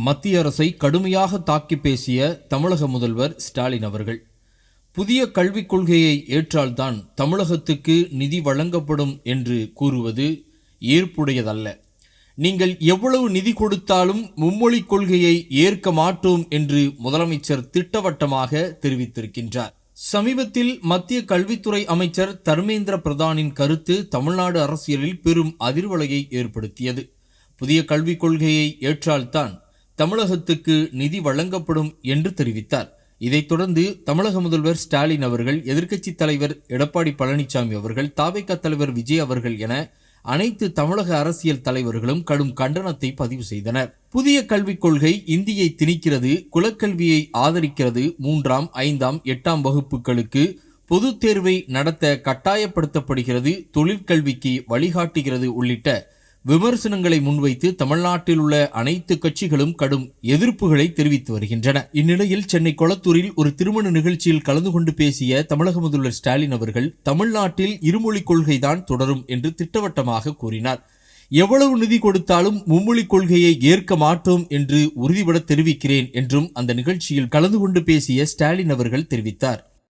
மத்திய அரசை கடுமையாக தாக்கி பேசிய தமிழக முதல்வர் ஸ்டாலின் அவர்கள். புதிய கல்விக் கொள்கையை ஏற்றால்தான் தமிழகத்துக்கு நிதி வழங்கப்படும் என்று கூறுவது ஏற்புடையதல்ல. நீங்கள் எவ்வளவு நிதி கொடுத்தாலும் மும்மொழிக் கொள்கையை ஏற்க மாட்டோம் என்று முதலமைச்சர் திட்டவட்டமாக தெரிவித்திருக்கின்றார். சமீபத்தில் மத்திய கல்வித்துறை அமைச்சர் தர்மேந்திர பிரதானின் கருத்து தமிழ்நாடு அரசியலில் பெரும் அதிர்வலையை ஏற்படுத்தியது. புதிய கல்விக் கொள்கையை ஏற்றால்தான் தமிழகத்துக்கு நிதி வழங்கப்படும் என்று தெரிவித்தார். இதைத் தொடர்ந்து தமிழக முதல்வர் ஸ்டாலின் அவர்கள் எதிர்க்கட்சித் தலைவர் எடப்பாடி பழனிசாமி அவர்கள் தாவேக தலைவர் விஜய் அவர்கள் என அனைத்து தமிழக அரசியல் தலைவர்களும் கடும் கண்டனத்தை பதிவு செய்தனர். புதிய கல்விக் கொள்கை இந்தியை திணிக்கிறது குலக்கல்வியை ஆதரிக்கிறது மூன்றாம் ஐந்தாம் எட்டாம் வகுப்புகளுக்கு பொதுத் தேர்வை நடத்த கட்டாயப்படுத்தப்படுகிறது தொழிற்கல்விக்கு வழிகாட்டுகிறது உள்ளிட்ட விமர்சனங்களை முன்வைத்து தமிழ்நாட்டில் உள்ள அனைத்து கட்சிகளும் கடும் எதிர்ப்புகளை தெரிவித்து வருகின்றன. இந்நிலையில் சென்னை கொளத்தூரில் ஒரு திருமண நிகழ்ச்சியில் கலந்து கொண்டு பேசிய தமிழக முதல்வர் ஸ்டாலின் அவர்கள் தமிழ்நாட்டில் இருமொழிக் கொள்கைதான் தொடரும் என்று திட்டவட்டமாக கூறினார். எவ்வளவு நிதி கொடுத்தாலும் மும்மொழிக் கொள்கையை ஏற்க மாட்டோம் என்று உறுதிபட தெரிவிக்கிறேன் என்றும் அந்த நிகழ்ச்சியில் கலந்து கொண்டு பேசிய ஸ்டாலின் அவர்கள் தெரிவித்தார்.